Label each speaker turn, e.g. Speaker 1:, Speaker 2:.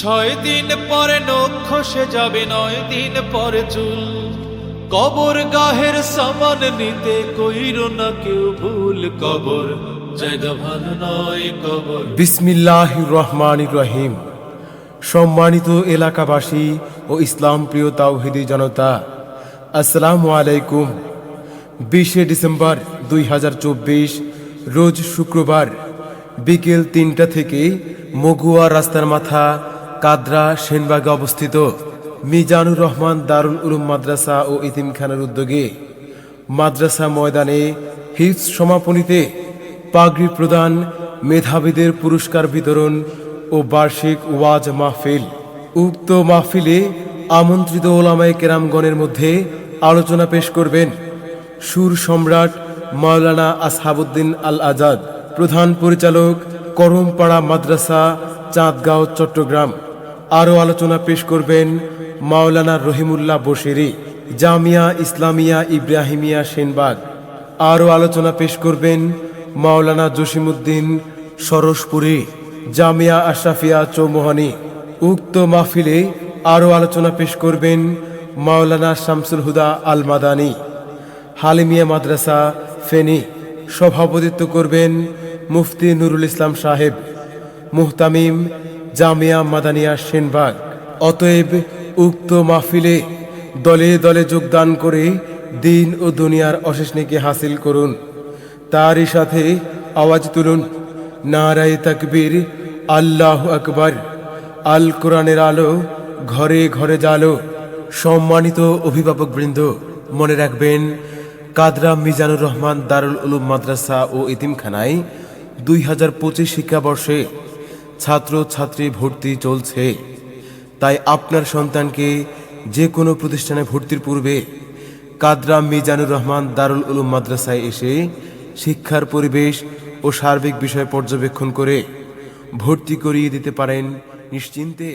Speaker 1: ছয় দিন পরে নখ খসে যাবে, নয় দিন পরে চুল। কবর গাহের সামান নিতে কইর না কেউ ভুল কবর। জায়গা ভালো নয় কবর।
Speaker 2: বিসমিল্লাহ রহমান রহিম সম্মানিত এলাকাবাসী ও ইসলাম প্রিয় তাওহিদি জনতা, আসসালামু আলাইকুম। বিশে ডিসেম্বর দুই হাজার চব্বিশ, রোজ শুক্রবার বিকেল তিনটা থেকে মগুয়া রাস্তার মাথা কাদরা সেনবাগে অবস্থিত মিজানুর রহমান দারুল উলুম মাদ্রাসা ও ইতিমখানার উদ্যোগে মাদ্রাসা ময়দানে হিজ সমাপনীতে পাগড়ি প্রদান, মেধাবীদের পুরস্কার বিতরণ ও বার্ষিক ওয়াজ মাহফিল। উক্ত মাহফিলে আমন্ত্রিত ওলামায় কেরামগণের মধ্যে আলোচনা পেশ করবেন সুর সম্রাট মাওলানা আসহাবুদ্দিন আল আজাদ প্রধান পরিচালক করমপাড়া মাদ্রাসা, চাঁদগাঁও, চট্টগ্রাম। আরও আলোচনা পেশ করবেন মাওলানা রহিমুল্লাহ বশিরি, জামিয়া ইসলামিয়া ইব্রাহিমিয়া সেনবাগ। আরও আলোচনা পেশ করবেন মাওলানা জসিমুদ্দিন সরসপুরী, জামিয়া আশরাফিয়া চৌমোহানি। উক্ত মাহফিলে আরও আলোচনা পেশ করবেন মাওলানা শামসুল হুদা আল মাদানী হালিমিয়া মাদ্রাসা, ফেনী। সভাপতিত্ব করবেন মুফতি নুরুল ইসলাম সাহেব। মুহতামিম জামিয়া মাদানিয়া সেনবাগ। অতএব উক্ত মাহফিলে দলে দলে যোগদান করে দিন ও দুনিয়ার অশেষ নেকি হাসিল করুন। তারই সাথে আওয়াজ তুলুন, নারায় তাকবীর, আল্লাহ আকবার, আল কোরআনের আলো ঘরে ঘরে জালো সম্মানিত অভিভাবকবৃন্দ মনে রাখবেন, কাদরা মিজানুর রহমান দারুল উলুম মাদ্রাসা ও ইতিমখানায় দুই হাজার পঁচিশ শিক্ষাবর্ষে ছাত্র, ছাত্রী ভর্তি চলছে। তাই আপনার সন্তানকে যে কোনো প্রতিষ্ঠানে ভর্তির পূর্বে কাদরা মিজানুর রহমান দারুল উলুম মাদ্রাসায় এসে শিক্ষার পরিবেশ ও সার্বিক বিষয় পর্যবেক্ষণ করে ভর্তি করিয়ে দিতে পারেন নিশ্চিন্তে।